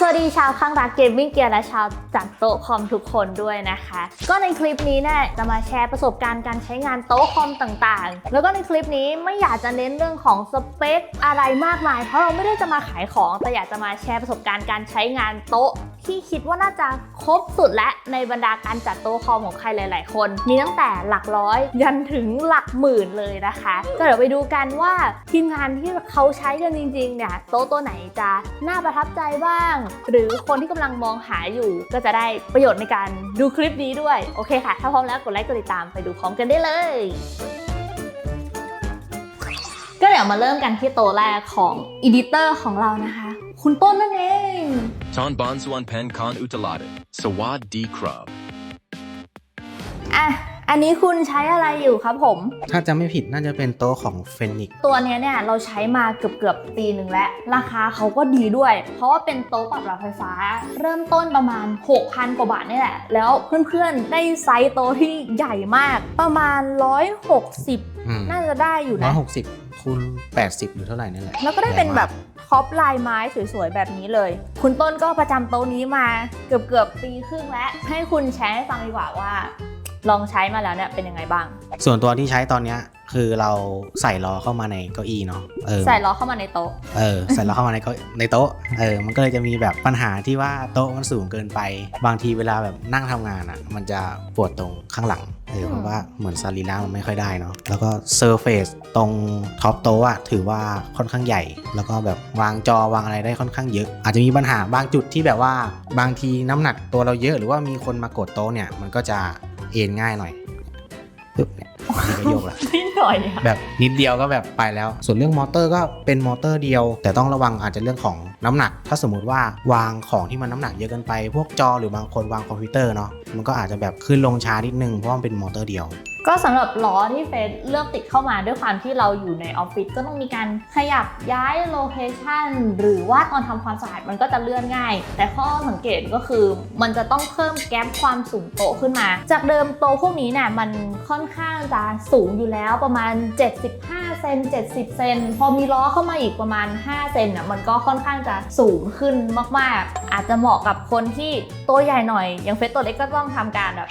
สวัสดีชาวข้างรักเกมมิ่งเกียร์และชาวจัดโต๊ะคอมทุกคนด้วยนะคะ ก็ในคลิปนี้เนี่ยจะมาแชร์ประสบการณ์การใช้งานโต๊ะคอมต่างๆ แล้วก็ในคลิปนี้ไม่อยากจะเน้นเรื่องของสเปคอะไรมากมาย เพราะเราไม่ได้จะมาขายของ แต่อยากจะมาแชร์ประสบการณ์การใช้งานโต๊ะ ที่คิดว่าน่าจะครบสุดและในบรรดาการจัดโต๊ะคอมของใครหลาย ๆ คน มีตั้งแต่หลักร้อยยันถึงหลักหมื่นเลยนะคะ ก็เดี๋ยวไปดูกันว่าทีมงานที่เขาใช้กันจริง ๆ เนี่ยโต๊ะตัวไหนจะน่าประทับใจบ้าง หรือคนที่กำลังมองหาอยู่ก็จะได้ประโยชน์ในการดูคลิปนี้ด้วย โอเคค่ะ ถ้าพร้อมแล้วกดไลค์กดติดตามไปดูพร้อมกันได้เลยก็เดี๋ยวมาเริ่มกันที่โต๊ะแรกของอีดิเตอร์ของเรานะคะ คุณต้นนั่นเอง Ton Bonsuan Pen Con Utalade, Sawad D. Krub. อะ อันนี้คุณใช้อะไรอยู่ครับผม ถ้าจะไม่ผิดน่าจะเป็นโต๊ะของเฟนิกตัวเนี้ยเนี่ยเราใช้มาเกือบเกือบๆปีหนึ่งแล้ว ราคาเขาก็ดีด้วย เพราะว่าเป็นโต๊ะปรับระดับไฟฟ้า เริ่มต้นประมาณ 6,000 กว่าบาทนี่แหละ แล้วเพื่อนๆ ได้ไซส์โต๊ะที่ใหญ่มาก ประมาณ 160น่าจะได้อยู่ร้อนะ ยหกสิบ คูณแปดสิบหรือเท่าไหร่นี่แหละแล้วก็ได้เป็นแบบท็อปลายไม้สวยๆ แบบนี้เลย คุณต้นก็ประจำโต๊ะนี้มาเกือบเกือบๆปีครึ่งแล้ว ให้คุณแชร์ให้ฟังดีกว่าว่า ลองใช้มาแล้วเนี่ยเป็นยังไงบ้าง ส่วนตัวที่ใช้ตอนเนี้ย คือเราใส่ล้อเข้ามาในเก้าอี้เนาะเออใส่ล้อเข้ามาในโต๊ะเออใส่ล้อเข้ามาในเก้าในโต๊ะเออมันก็เลยจะมีแบบปัญหาที่ว่าโต๊ะมันสูงเกินไป บางทีเวลาแบบนั่งทำงานอะ มันจะปวดตรงข้างหลังเออเพราะว่าเหมือนซารีระมันไม่ค่อยได้เนาะแล้วก็เซอร์เฟซตรงท็อปโต๊ะอะถือว่าค่อนข้างใหญ่ แล้วก็แบบวางจอวางอะไรได้ค่อนข้างเยอะ อาจจะมีปัญหาบางจุดที่แบบว่าบางทีน้ำหนักตัวเราเยอะ หรือว่ามีคนมากดโต๊ะเนี่ยมันก็จะเอ็นง่ายหน่อยปึ๊บเนี่ย มันก็โยกละนิดหน่อยอะแบบนิดเดียวก็แบบไปแล้ว ส่วนเรื่องมอเตอร์ก็เป็นมอเตอร์เดียว แต่ต้องระวังอาจจะเรื่องของน้ำหนัก ถ้าสมมุติว่าวางของที่มันน้ำหนักเยอะเกินไป พวกจอหรือบางคนวางคอมพิวเตอร์เนาะ มันก็อาจจะแบบขึ้นลงช้านิดนึงเพราะว่ามันเป็นมอเตอร์เดียว ก็สำหรับล้อที่เฟซเลือกติดเข้ามาด้วยความที่เราอยู่ในออฟฟิศก็ต้องมีการขยับย้ายโลเคชันหรือว่าตอนทำความสะอาดมันก็จะเลื่อนง่าย แต่ข้อสังเกตก็คือมันจะต้องเพิ่มแก๊ปความสูงโต๊ะขึ้นมา จากเดิมโต๊ะพวกนี้เนี่ยมันค่อนข้างจะสูงอยู่แล้วประมาณ 75เซน70 เซนพอมีล้อเข้ามาอีกประมาณ 5 เซนอะมันก็ค่อนข้างจะสูงขึ้นมากๆ อาจจะเหมาะกับคนที่ตัวใหญ่หน่อย อย่างเฟซตัวเล็กก็ต้องทำการแบบ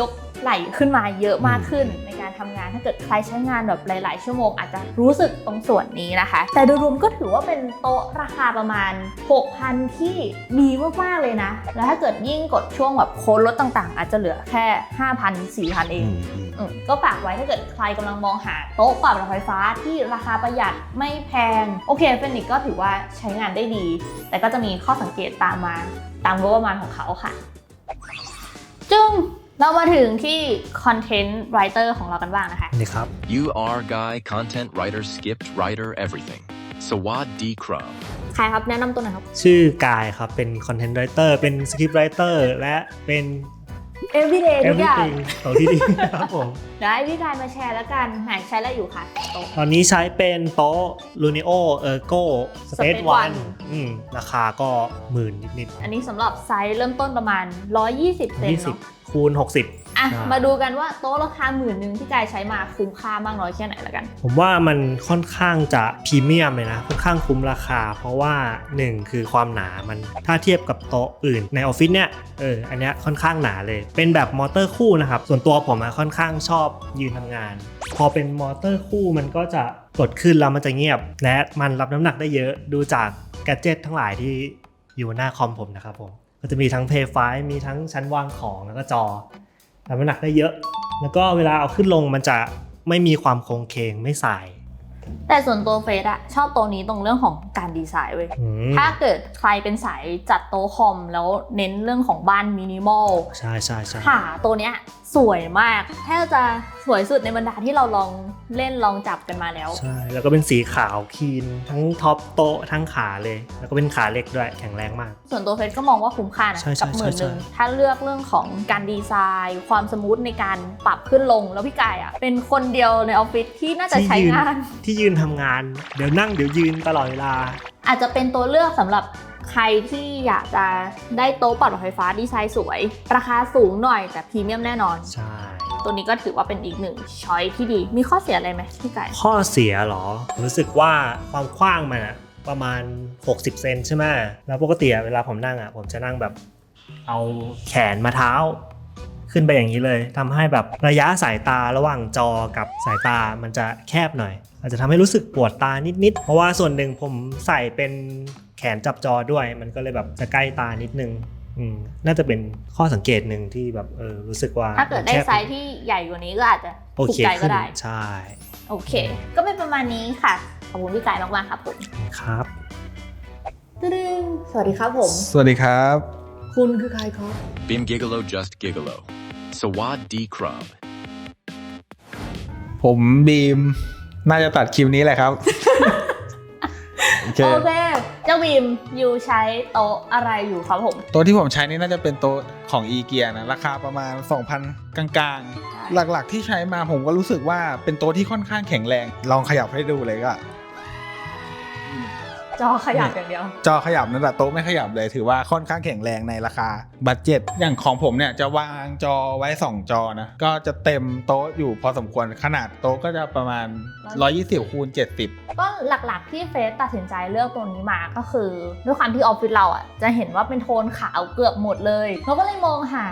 ยก ไหล่ขึ้นมาเยอะมากขึ้นในการทำงานถ้าเกิดใครใช้งานแบบหลาย ๆ ชั่วโมงอาจจะรู้สึกตรงส่วนนี้นะคะ แต่โดยรวมก็ถือว่าเป็นโต๊ะราคาประมาณ 6,000 ที่ดีมากๆเลยนะ แล้วถ้าเกิดยิ่งกดช่วงแบบโค้ดลดต่าง ๆ อาจจะเหลือแค่ 5,000 4,000 เองอืมอืมอืมก็ฝากไว้ถ้าเกิดใครกำลังมองหาโต๊ะปรับระดับไฟฟ้าที่ราคาประหยัดไม่แพง โอเคเฟนิกก็ถือว่าใช้งานได้ดี แต่ก็จะมีข้อสังเกตตามมาตามงบประมาณของเขาค่ะ จึง เรามาถึงที่ Content Writer ของเรากันบ้างนะคะ นี่ครับ You are guy, content writer, skipped writer, everything. Sawad D. Krub. ใครครับแนะนำตัวหน่อยครับ ชื่อกายครับ เป็นคอนเทนต์ไรเตอร์เป็นสคริปต์ไรเตอร์และเป็น Everyday ทุกอย่าง everything ของที่ดีครับผมเดี๋ยวให้พี่กายมาแชร์แล้วกันไหนใช้อะไรอยู่คะโต๊ะ ตอนนี้ใช้เป็นโต๊ะ Lunio Ergo Space Space One One อืมราคาก็หมื่นนิดอันนี้สำหรับไซส์เริ่มต้นประมาณ 120 เซๆนยี่สิบเนาะคูณ60 อะใช่ มาดูกันว่าโต๊ะราคาหมื่นหนึ่งที่กายใช้มาคุ้มค่ามากน้อยแค่ไหนละกัน ผมว่ามันค่อนข้างจะพรีเมียมเลยนะ ค่อนข้างคุ้มราคา เพราะว่า 1 คือความหนามันถ้าเทียบกับโต๊ะอื่นในออฟฟิศเนี่ยเอออันเนี้ยค่อนข้างหนาเลย เป็นแบบมอเตอร์คู่นะครับ ส่วนตัวผมอะค่อนข้างชอบยืนทำงาน พอเป็นมอเตอร์คู่มันก็จะกดขึ้นแล้วมันจะเงียบ และมันรับน้ำหนักได้เยอะดูจากแกดเจิตทั้งหลายที่อยู่หน้าคอมผมนะครับผมก็จะมีทั้งเพย์ไฟมีทั้งชั้นวางของแล้วก็จอ รับน้ำหนักได้เยอะ แล้วก็เวลาเอาขึ้นลงมันจะไม่มีความโค้งเคงไม่สายแต่ส่วนตัวเฟสอะชอบตัวนี้ตรงเรื่องของการดีไซน์เว้ย อืมถ้าเกิดใครเป็นสายจัดโต๊ะคอมแล้วเน้นเรื่องของบ้านมินิมอล ใช่ใช่ใช่ขาตัวเนี้ยสวยมากแทบจะสวยสุดในบรรดาที่เราลองเล่นลองจับกันมาแล้ว ใช่ แล้วก็เป็นสีขาวคีนทั้งท็อปโต๊ะทั้งขาเลย แล้วก็เป็นขาเล็กด้วยแข็งแรงมาก ส่วนตัวเฟสก็มองว่าคุ้มค่านะใช่ใช่กัหมื่นใช่หนึ่งใช่ ถ้าเลือกเรื่องของการดีไซน์ ความสมูทในการปรับขึ้นลงแล้วพี่กายอะเป็นคนเดียวในออฟฟิศที่น่าจะใช้ที่ยืนงาน ที่ยืนทำงาน เดี๋ยวนั่งเดี๋ยวยืนตลอดเวลา อาจจะเป็นตัวเลือกสำหรับใครที่อยากจะได้โต๊ะปรับระดับไฟฟ้าดีไซน์สวย ราคาสูงหน่อยแต่พรีเมียมแน่นอน ใช่ ตัวนี้ก็ถือว่าเป็นอีกหนึ่งช้อยที่ดี มีข้อเสียอะไรไหมพี่ไก่ ข้อเสียเหรอ รู้สึกว่าความกว้างมันอะประมาณ 60 เซนใช่ไหมแล้วปกติอะเวลาผมนั่งอะผมจะนั่งแบบเอาแขนมาเท้า ขึ้นไปอย่างนี้เลยทำให้แบบระยะสายตาระหว่างจอกับสายตามันจะแคบหน่อย อาจจะทำให้รู้สึกปวดตานิดๆ เพราะว่าส่วนหนึ่งผมใส่เป็นแขนจับจอด้วย มันก็เลยแบบจะใกล้ตานิดนึงอืมน่าจะเป็นข้อสังเกตหนึ่งที่แบบเออรู้สึกว่า ถ้าเกิดได้แคบไซส์ที่ใหญ่กว่านี้ก็อาจจะโอถูกเคใจก็ขึ้นได้ ใช่ โอเค ก็เป็นประมาณนี้ค่ะ ขอบคุณพี่กายมากๆครับผมครับตึ้งสวัสดีครับผม สวัสดีครับ คุณคือใครครับ Bim Gigolo Just Gigolo. Sawad D Crub. ผมบีม น่าจะตัดคลิปนี้แหละครับ โอเค โอเค เจ้าบีมยูใช้โต๊ะอะไรอยู่ครับผมโต๊ะที่ผมใช้นี่น่าจะเป็นโต๊ะของอีเกียนะ ราคาประมาณ 2,000 กลางๆ หลักๆที่ใช้มาผมก็รู้สึกว่าเป็นโต๊ะที่ค่อนข้างแข็งแรง ลองขยับให้ดูเลยก็ จอขยับอย่างเดียว จอขยับนั่นแหละโต๊ะไม่ขยับเลยถือว่าค่อนข้างแข็งแรงในราคาบัตเจ็ตอย่างของผมเนี่ยจะวางจอไว้ 2 จอนะ ก็จะเต็มโต๊ะอยู่พอสมควรขนาดโต๊ะก็จะประมาณ 120คูณ70 ก็หลักๆที่เฟสตัดสินใจเลือกตัวนี้มาก็คือด้วยความที่ออฟฟิศเราอะจะเห็นว่าเป็นโทนขาวเกือบหมดเลยเราก็เลยมองหา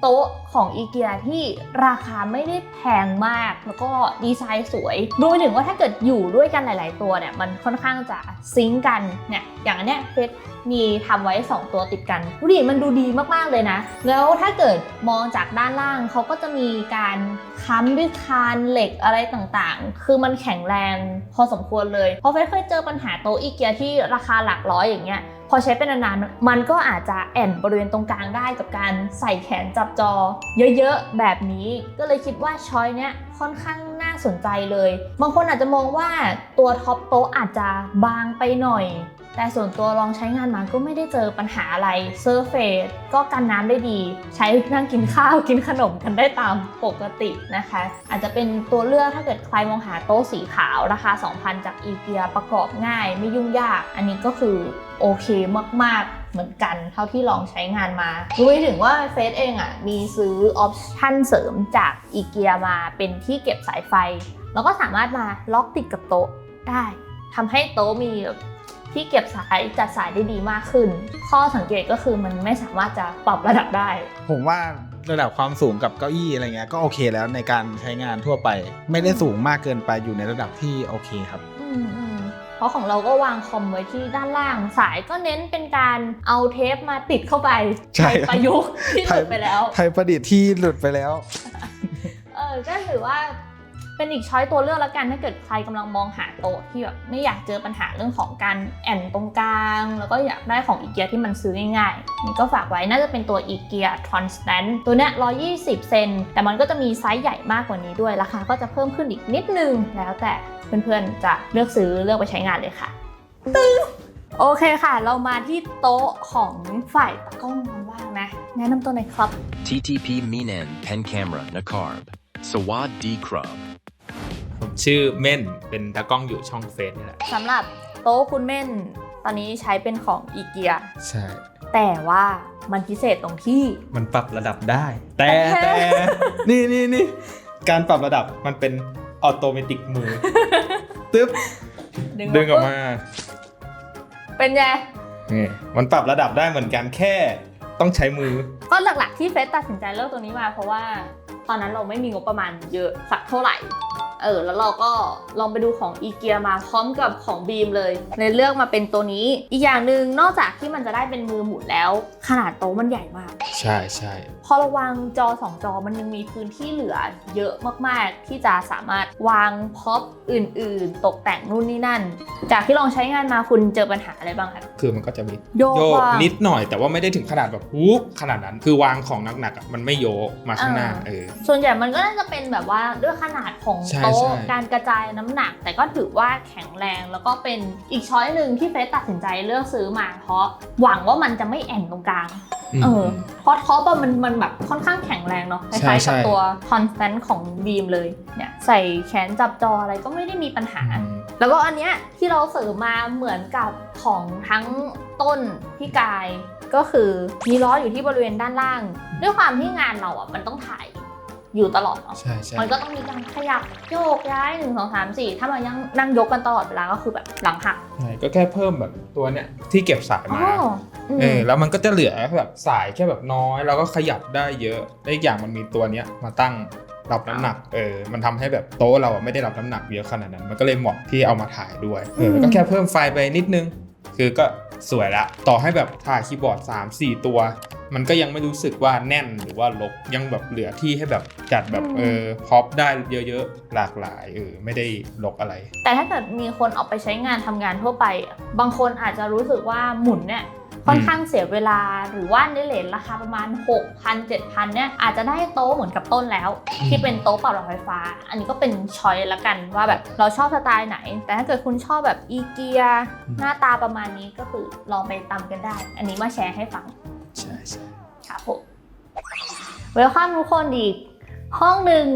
โต๊ะของอีเกียที่ราคาไม่ได้แพงมาก แล้วก็ดีไซน์สวยรวมไปถึงว่าถ้าเกิดอยู่ด้วยกันหลาย ๆ ตัวเนี่ย มันค่อนข้างจะซิงกันเนี่ยอย่างอันเนี้ยเฟสมีทำไว้ 2 ตัวติดกันดูดิมันดูดีมาก ๆ เลยนะ แล้วถ้าเกิดมองจากด้านล่างเขาก็จะมีการค้ำด้วยคานเหล็กอะไรต่างๆ คือมันแข็งแรงพอสมควรเลย เพราะเฟสเคยเจอปัญหาโต๊ะอีเกียที่ราคาหลักร้อยอย่างเงี้ย พอใช้เป็นนานๆมันก็อาจจะแอนบริเวณตรงกลางได้กับการใส่แขนจับจอ เยอะๆ แบบนี้ก็เลยคิดว่าช้อยเนี้ยค่อนข้างน่าสนใจเลย บางคนอาจจะมองว่าตัวท็อปโต๊ะอาจจะบางไปหน่อย แต่ส่วนตัวลองใช้งานมาก็ไม่ได้เจอปัญหาอะไรเซอร์เฟสก็กันน้ำได้ดี ใช้นั่งกินข้าวกินขนมกันได้ตามปกตินะคะ อาจจะเป็นตัวเลือกถ้าเกิดใครมองหาโต๊ะสีขาวราคา 2,000 จากอีเกียประกอบง่าย ไม่ยุ่งยาก อันนี้ก็คือโอเคมาก ๆเหมือนกันเท่าที่ลองใช้งานมารู้ไปถึงว่าเฟสเองอะมีซื้อออปชั่นเสริมจากอีเกียมาเป็นที่เก็บสายไฟ แล้วก็สามารถมาล็อกติดกับโต๊ะได้ทำให้โต๊ะมี ที่เก็บสายจัดสายได้ดีมากขึ้น ข้อสังเกตก็คือมันไม่สามารถจะปรับระดับได้ ผมว่าระดับความสูงกับเก้าอี้อะไรเงี้ยก็โอเคแล้วในการใช้งานทั่วไป ไม่ได้สูงมากเกินไปอยู่ในระดับที่โอเคครับอืมอืมเพราะของเราก็วางคอมไว้ที่ด้านล่าง สายก็เน้นเป็นการเอาเทปมาติดเข้าไปใช่ประยุกต์ที่หลุดไปแล้ว ไทยประดิษฐ์ที่หลุดไปแล้ว เออก็ถือว่า เป็นอีกช้อยตัวเลือกแล้วกันถ้าเกิดใครกำลังมองหาโต๊ะที่แบบไม่อยากเจอปัญหาเรื่องของการแอนตรงกลาง แล้วก็อยากได้ของอีเกียที่มันซื้อง่ายๆนี่ก็ฝากไว้น่าจะเป็นตัวอีเกีย Transtant ตัวเนี้ย120 เซน แต่มันก็จะมีไซส์ใหญ่มากกว่านี้ด้วยราคาก็จะเพิ่มขึ้นอีกนิดนึง แล้วแต่เพื่อนๆจะเลือกซื้อเลือกไปใช้งานเลยค่ะตึ้งโอเคค่ะ เรามาที่โต๊ะของฝ่ายตากล้องกันบ้างนะ แนะนำตัวหน่อยครับ TTP Minan Pen Camera Nakarb. Sawad D Crub. ผมชื่อเม่นเป็นตากล้องอยู่ช่องเฟซนี่แหละสำหรับโต๊ะคุณเม่นตอนนี้ใช้เป็นของอีเกียใช่ แต่ว่ามันพิเศษตรงที่ มันปรับระดับได้แต่แต่แต่ นี่นี่นี่การปรับระดับมันเป็นออโตเมติกมือตึ๊บดึงออกมา เป็นไงนี่มันปรับระดับได้เหมือนกันแค่ต้องใช้มือ ก็หลักๆที่เฟสตัดสินใจเลือกตัวนี้มาเพราะว่า ตอนนั้นเราไม่มีงบประมาณเยอะสักเท่าไหร่ เออแล้วเราก็ลองไปดูของอีเกียมาพร้อมกับของบีมเลยเลยเลือกมาเป็นตัวนี้ อีกอย่างหนึ่งนอกจากที่มันจะได้เป็นมือหมุนแล้ว ขนาดโต๊ะมันใหญ่มาก ใช่ใช่พอเราวางจอสองจอมันยังมีพื้นที่เหลือเยอะมากๆ ที่จะสามารถวางพ็อปอื่น ๆ ตกแต่งนู่นนี่นั่น จากที่ลองใช้งานมาคุณเจอปัญหาอะไรบ้างครับคือมันก็จะมีโยกโยกว่างนิดหน่อย แต่ว่าไม่ได้ถึงขนาดแบบวูบขนาดนั้นคือวางของหนักๆอะมันไม่โยกมาข้างหน้าอ่าเออส่วนใหญ่มันก็น่าจะเป็นแบบว่าด้วยขนาดของใช่โต๊ะใช่การกระจายน้ำหนัก แต่ก็ถือว่าแข็งแรงแล้วก็เป็นอีกช้อยหนึ่งที่เฟสตัดสินใจเลือกซื้อมา เพราะหวังว่ามันจะไม่แอนตรงกลางเออเพราะท็อปอะมันมันแบบค่อนข้างแข็งแรงเนาะคใช่ล้ายๆกับใช่ตัว constant ของบีมเลยเนี่ยใส่แขนจับจออะไรก็ไม่ได้มีปัญหาอืมแล้วก็อันเนี้ยที่เราเสริมมาเหมือนกับของทั้งต้นพี่กายก็คือมีล้ออยู่ที่บริเวณด้านล่าง ด้วยความที่งานเราอะมันต้องถ่าย อยู่ตลอดเนาะใช่ใช่มันก็ต้องมีการขยับโยกย้ายหนึ่งสองสามสี่ถ้ามันยังนั่งยกกันตลอดเวลาก็คือแบบหลังหักใช่ก็แค่เพิ่มแบบตัวเนี้ยที่เก็บสายอ๋อมาอืมเออแล้วมันก็จะเหลือแบบสายแค่แบบน้อย แล้วก็ขยับได้เยอะและอีกอย่างมันมีตัวเนี้ยมาตั้งรับน้ำหนัก เออ มันทำให้แบบโต๊ะเราอะไม่ได้รับน้ำหนักเยอะขนาดนั้น มันก็เลยเหมาะที่เอามาถ่ายด้วย เออ ก็แค่เพิ่มไฟล์ไปนิดนึง คือก็สวยละ ต่อให้แบบถ่ายคีย์บอร์ด 3 4 ตัว มันก็ยังไม่รู้สึกว่าแน่นหรือว่าลกยังแบบเหลือที่ให้แบบจัดแบบเออพ็อปได้เยอะๆหลากหลายเออไม่ได้ลกอะไร แต่ถ้าเกิดมีคนเอาไปใช้งานทำงานทั่วไปอะบางคนอาจจะรู้สึกว่าหมุนเนี่ยค่อนข้างเสียเวลาหรือว่าในเลทราคาประมาณ 6,000 7,000เนี่ยอาจจะได้โต๊ะเหมือนกับต้นแล้ว ที่เป็นโต๊ะปรับระดับไฟฟ้า อันนี้ก็เป็นช้อยละกันว่าแบบเราชอบสไตล์ไหน แต่ถ้าเกิดคุณชอบแบบอีเกียหน้าตาประมาณนี้ก็คือลองไปตามกันได้ อันนี้มาแชร์ให้ฟัง ใช่ใช่ครับผมเวลคัมทุกคนอีกห้องหนึ่ง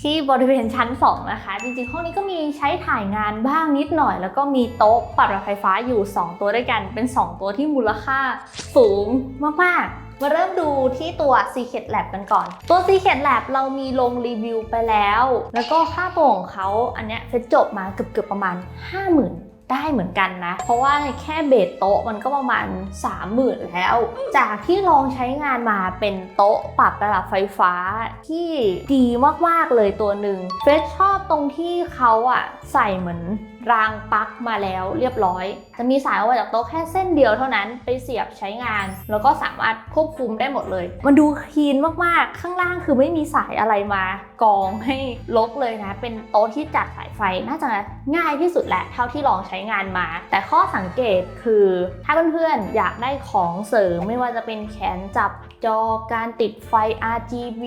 ที่บริเวณชั้น 2 นะคะ จริงๆ ห้องนี้ก็มีใช้ถ่ายงานบ้างนิดหน่อย แล้วก็มีโต๊ะปรับระดับไฟฟ้าอยู่ 2 ตัวด้วยกัน เป็น 2 ตัวที่มูลค่าสูงมากๆ มาเริ่มดูที่ตัว Secret Lab กันก่อน ตัว Secret Lab เรามีลงรีวิวไปแล้ว แล้วก็ค่าตัวของเขาอันเนี้ยเฟซจบมาเกือบๆประมาณ 50,000 ได้เหมือนกันนะ เพราะว่าแค่เบสโต๊ะมันก็ประมาณ 30,000 แล้ว จากที่ลองใช้งานมาเป็นโต๊ะปรับระดับไฟฟ้าที่ดีมากๆเลยตัวหนึ่งเฟสชอบตรงที่เขาอะใส่เหมือน รางปลั๊กมาแล้วเรียบร้อย จะมีสายออกมาจากโต๊ะแค่เส้นเดียวเท่านั้นไปเสียบใช้งาน แล้วก็สามารถควบคุมได้หมดเลย มันดูคลีนมากๆ ข้างล่างคือไม่มีสายอะไรมากองให้ลกเลยนะ เป็นโต๊ะที่จัดสายไฟน่าจะง่ายที่สุดแหละเท่าที่ลองใช้งานมา แต่ข้อสังเกตคือถ้าเพื่อนๆอยากได้ของเสริมไม่ว่าจะเป็นแขนจับจอการติดไฟ RGB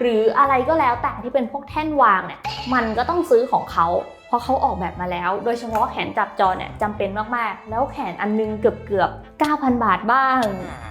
หรืออะไรก็แล้วแต่ที่เป็นพวกแท่นวางเนี่ยมันก็ต้องซื้อของเขา เพราะเขาออกแบบมาแล้ว โดยเฉพาะแขนจับจอเนี่ยจำเป็นมากๆ แล้วแขนอันนึงเกือบเกือบ9,000 บาทบ้าง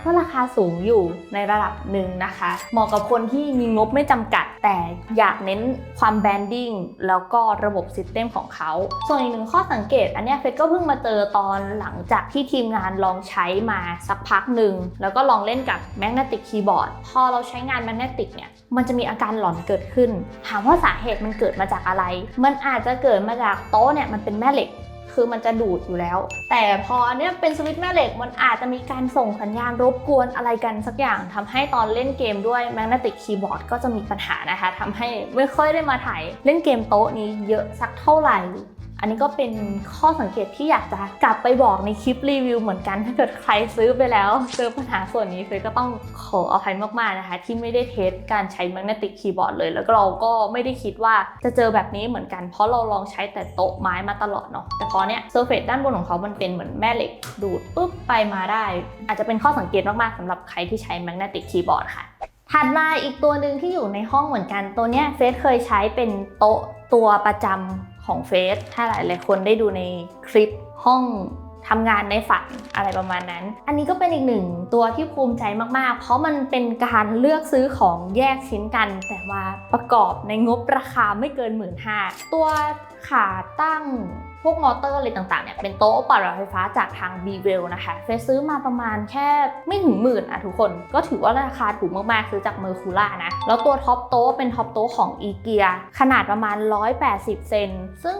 ก็ราคาสูงอยู่ในระดับหนึ่งนะคะ เหมาะกับคนที่มีงบไม่จำกัด แต่อยากเน้นความแบรนดิ้งแล้วก็ระบบซิสเต็มของเขา ส่วนอีกหนึ่งข้อสังเกต อันนี้เฟซก็เพิ่งมาเจอตอนหลังจากที่ทีมงานลองใช้มาสักพักหนึ่ง แล้วก็ลองเล่นกับ Magnetic Keyboard พอเราใช้งาน Magnetic เนี่ยมันจะมีอาการหลอนเกิดขึ้น ถามว่าสาเหตุมันเกิดมาจากอะไร มันอาจจะเกิดมาจากโต๊ะเนี่ยมันเป็นแม่เหล็ก คือมันจะดูดอยู่แล้ว แต่พออันเนี้ยเป็นสวิตช์แม่เหล็กมันอาจจะมีการส่งสัญญาณรบกวนอะไรกันสักอย่างทำให้ตอนเล่นเกมด้วยแมกเนติกคีย์บอร์ดก็จะมีปัญหานะคะทำให้ไม่ค่อยได้มาถ่ายเล่นเกมโต๊ะนี้เยอะสักเท่าไหร่ อันนี้ก็เป็นข้อสังเกตที่อยากจะกลับไปบอกในคลิปรีวิวเหมือนกัน ถ้าเกิดใครซื้อไปแล้ว เจอปัญหาส่วนนี้เฟยก็ต้องขออภัยมากๆนะคะ ที่ไม่ได้เทสการใช้ Magnetic Keyboard เลย แล้วเราก็ไม่ได้คิดว่าจะเจอแบบนี้เหมือนกัน เพราะเราลองใช้แต่โต๊ะไม้มาตลอดเนาะแต่พอเนี้ยเซอร์เฟซด้านบนของเขามันเป็นเหมือนแม่เหล็กดูดปุ๊บไปมาได้ อาจจะเป็นข้อสังเกตมากๆสำหรับใครที่ใช้ Magnetic Keyboard ค่ะถัดมาอีกตัวหนึ่งที่อยู่ในห้องเหมือนกันตัวเนี้ยเฟสเคยใช้เป็นโต๊ะตัวประจำ ของเฟสถ้าหลายหลายคนได้ดูในคลิปห้องทำงานในฝันอะไรประมาณนั้น อันนี้ก็เป็นอีกหนึ่งตัวที่ภูมิใจมาก ๆ เพราะมันเป็นการเลือกซื้อของแยกชิ้นกัน แต่มาประกอบในงบราคาไม่เกินหมื่นห้าตัวขาตั้ง พวกมอเตอร์อะไรต่างๆเนี่ยเป็นโต๊ะปรับระดับไฟฟ้าจากทาง b w e l l นะคะเฟซซื้อมาประมาณแค่ไม่ถึงหมื่นอะทุกคนก็ถือว่าราคาถูกมากๆซื้อจากเมอร์คูล่านะ แล้วตัวท็อปโต๊ะเป็นท็อปโต๊ะของอีเกียขนาดประมาณ 180 เซนซึ่ง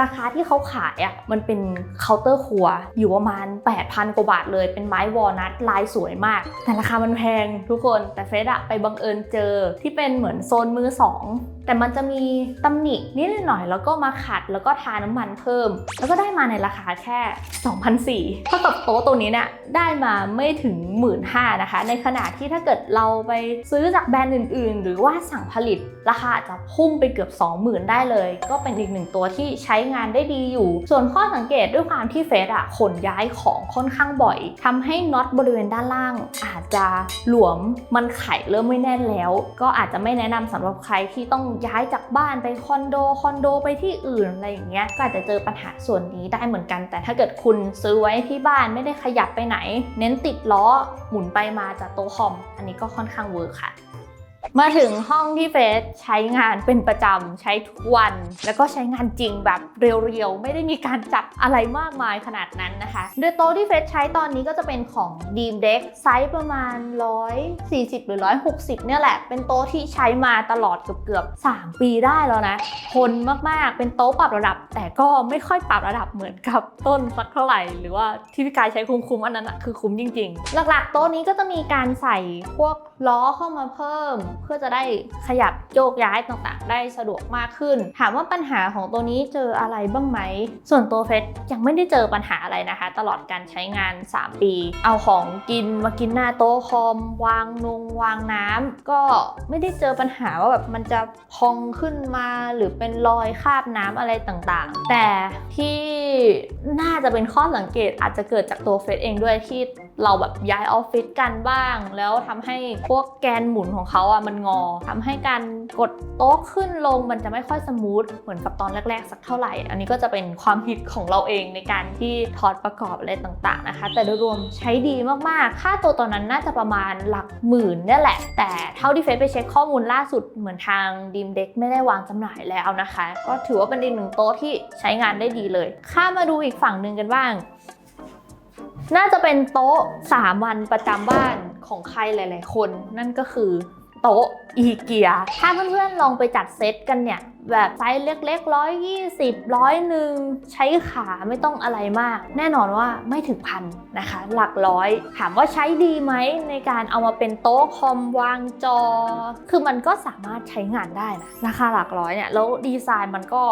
ราคาที่เขาขายอะมันเป็นเคาน์เตอร์ครัวอยู่ประมาณ 8,000 กว่าบาทเลยเป็นไม้วอลนัทลายสวยมาก แต่ราคามันแพงทุกคนแต่เฟซอะไปบังเอิญเจอที่เป็นเหมือนโซนมือสองแต่มันจะมีตำหนินิดหน่อยแล้วก็มาขัดแล้วก็ทาน้ำมันเพิ่ม แล้วก็ได้มาในราคาแค่2,004เท่ากับโต๊ะตัวนี้เนี่ยได้มาไม่ถึง 1 5ื่นนะคะ ในขณะที่ถ้าเกิดเราไปซื้อจากแบรนด์อื่น ๆ หรือว่าสั่งผลิตราคาอาจจะพุ่งไปเกือบ 20,000 ได้เลย ก็เป็นอีกหนึ่งตัวที่ใช้งานได้ดีอยู่ ส่วนข้อสังเกตด้วยความที่เฟสอะขนย้ายของค่อนข้างบ่อยทำให้น็อตบริเวณด้านล่าง อาจจะหลวมมันไขเริ่มไม่แน่นแล้ว ก็อาจจะไม่แนะนำสำหรับใครที่ต้องย้ายจากบ้านไปคอนโดคอนโดไปที่อื่นอะไรอย่างเงี้ยก็อาจจะเจอปัญหาส่วนนี้ได้เหมือนกัน แต่ถ้าเกิดคุณซื้อไว้ที่บ้านไม่ได้ขยับไปไหน เน้นติดล้อหมุนไปมาจากโต๊ะคอม อันนี้ก็ค่อนข้างเวิร์คค่ะ มาถึงห้องที่เฟสใช้งานเป็นประจำใช้ทุกวัน แล้วก็ใช้งานจริงแบบเรียวๆ ไม่ได้มีการจับอะไรมากมายขนาดนั้นนะคะโดยโต๊ะที่เฟสใช้ตอนนี้ก็จะเป็นของ Deem Deck ไซส์ประมาณ 140 หรือ 160 เนี่ยแหละ เป็นโต๊ะที่ใช้มาตลอดเกือบๆ 3 ปีได้แล้วนะทนมากๆ เป็นโต๊ะปรับระดับ แต่ก็ไม่ค่อยปรับระดับเหมือนกับต้นสักเท่าไหร่ หรือว่าที่พี่กายใช้คุ้มๆอันนั้นคือคุ้มจริง ๆ หลักๆ โต๊ะนี้ก็จะมีการใส่พวกล้อเข้ามาเพิ่มเพื่อจะได้ขยับโยกย้ายต่างๆ ได้สะดวกมากขึ้น ถามว่าปัญหาของตัวนี้เจออะไรบ้างไหม ส่วนตัวเฟสยังไม่ได้เจอปัญหาอะไรนะคะ ตลอดการใช้งาน 3 ปี เอาของกินมากินหน้าโต๊ะคอม วางนงวางน้ำก็ไม่ได้เจอปัญหาว่าแบบมันจะพองขึ้นมาหรือเป็นรอยคราบน้ำอะไรต่างๆ แต่ที่น่าจะเป็นข้อสังเกตอาจจะเกิดจากตัวเฟสเองด้วยที่ เราแบบย้ายออฟฟิศกันบ้าง แล้วทำให้พวกแกนหมุนของเขาอะมันงอทำให้การกดโต๊ะขึ้นลงมันจะไม่ค่อยสมูทเหมือนกับตอนแรก ๆ สักเท่าไหร่ อันนี้ก็จะเป็นความผิดของเราเองในการที่ถอดประกอบอะไรต่างๆนะคะ แต่โดยรวมใช้ดีมากๆ ค่าตัวตอนนั้นน่าจะประมาณหลักหมื่นนี่แหละ แต่เท่าที่เฟซไปเช็คข้อมูลล่าสุดเหมือนทางดีมเด็กไม่ได้วางจำหน่ายแล้วนะคะ ก็ถือว่าเป็นอีกหนึ่งโต๊ะที่ใช้งานได้ดีเลย ข้ามาดูอีกฝั่งหนึ่งกันบ้าง น่าจะเป็นโต๊ะสามันประจำบ้านของใครหลาย ๆ คน นั่นก็คือ โต๊ะอีเกียถ้าเพื่อนๆลองไปจัดเซตกันเนี่ย แบบไซส์เล็กๆร้อยยี่สิบร้อยหนึ่งใช้ขาไม่ต้องอะไรมาก แน่นอนว่าไม่ถึงพันนะคะ หลักร้อย ถามว่าใช้ดีไหมในการเอามาเป็นโต๊ะคอมวางจอ คือมันก็สามารถใช้งานได้นะราคาหลักร้อยเนี่ย แล้วดีไซน์มันก็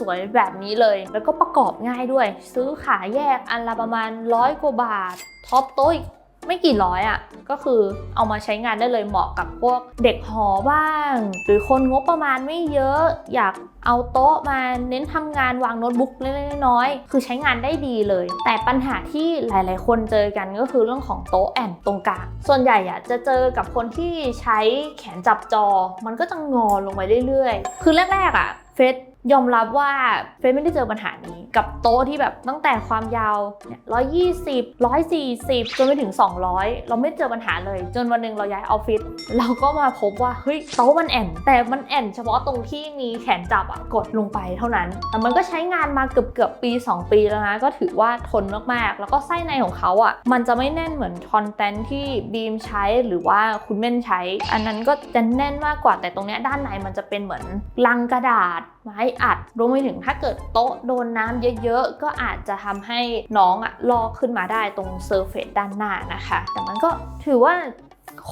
สวยๆแบบนี้เลย แล้วก็ประกอบง่ายด้วย ซื้อขาแยกอันละประมาณร้อยกว่าบาทท็อปโต๊ะอีก ไม่กี่ร้อยอะ่ะก็คือเอามาใช้งานได้เลยเหมาะกับพวกเด็กหอบ้าง หรือคนงบประมาณไม่เยอะอยากเอาโต๊ะมาเน้นทำงานวางโน้ตบุ๊กเล็กๆน้อยๆคือใช้งานได้ดีเลย แต่ปัญหาที่หลายๆ คนเจอกันก็คือเรื่องของโต๊ะแอนตรงกลางส่วนใหญ่อะจะเจอกับคนที่ใช้แขนจับจอ มันก็จะงอลงไปเรื่อยๆ คือแรกๆอะเฟซ ยอมรับว่าเฟซไม่ได้เจอปัญหานี้ กับโต๊ะที่แบบตั้งแต่ความยาวเนี่ยร้อยยี่สิบร้อยสี่สิบจนไปถึง 200 เราไม่เจอปัญหาเลย จนวันหนึ่งเราย้ายออฟฟิศเราก็มาพบว่าเฮ้ยโต๊ะมันแอนแต่มันแอนเฉพาะตรงที่มีแขนจับอะกดลงไปเท่านั้น แต่มันก็ใช้งานมาเกือบเกือบปี 2 ปีแล้วนะก็ถือว่าทนมากๆ แล้วก็ไส้ในของเขาอะมันจะไม่แน่นเหมือนคอนเทนที่บีมใช้หรือว่าคุณเม่นใช้ อันนั้นก็จะแน่นมากกว่าแต่ตรงเนี้ยด้านในมันจะเป็นเหมือนลังกระดาษไม้อัด รวมไปถึงถ้าเกิดโต๊ะโดนน้ำเยอะๆ ก็อาจจะทำให้น้องอะลอกขึ้นมาได้ตรงเซอร์เฟซด้านหน้านะคะ แต่มันก็ถือว่า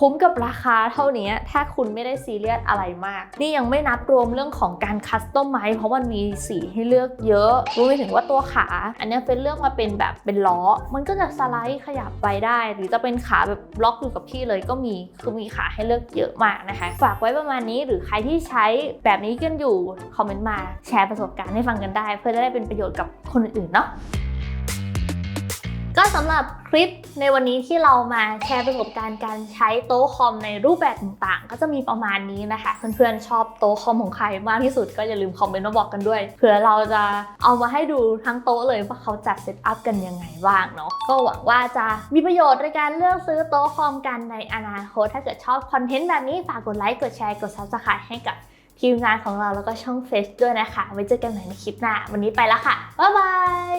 คุ้มกับราคาเท่านี้ถ้าคุณไม่ได้ซีเรียสอะไรมาก นี่ยังไม่นับรวมเรื่องของการคัสตอมไมซ์เพราะมันมีสีให้เลือกเยอะรวมไปถึงว่าตัวขา อันนี้เป็นเลือกมาเป็นแบบเป็นล้อ มันก็จะสไลด์ขยับไปได้ หรือจะเป็นขาแบบล็อกอยู่กับที่เลยก็มีคือมีขาให้เลือกเยอะมากนะคะ ฝากไว้ประมาณนี้หรือใครที่ใช้แบบนี้กันอยู่คอมเมนต์มาแชร์ประสบการณ์ให้ฟังกันได้ เพื่อจะได้เป็นประโยชน์กับคนอื่นๆเนาะ ก็สำหรับคลิปในวันนี้ที่เรามาแชร์ประสบการณ์การใช้โต๊ะคอมในรูปแบบต่างๆ ก็จะมีประมาณนี้นะคะ เพื่อนๆชอบโต๊ะคอมของใครมากที่สุดก็อย่าลืมคอมเมนต์มาบอกกันด้วยเผื่อเราจะเอามาให้ดูทั้งโต๊ะเลยว่าเขาจัดเซตอัพกันยังไงบ้างเนาะก็หวังว่าจะมีประโยชน์ในการเลือกซื้อโต๊ะคอมกันในอนาคตถ้าเกิดชอบคอนเทนต์แบบนี้ฝากกดไลค์กดแชร์กด subscribe ให้กับทีมงานของเราแล้วก็ช่องเฟซด้วยนะคะ ไว้เจอกันใหม่ในคลิปหน้า วันนี้ไปแล้วค่ะ บ๊ายบาย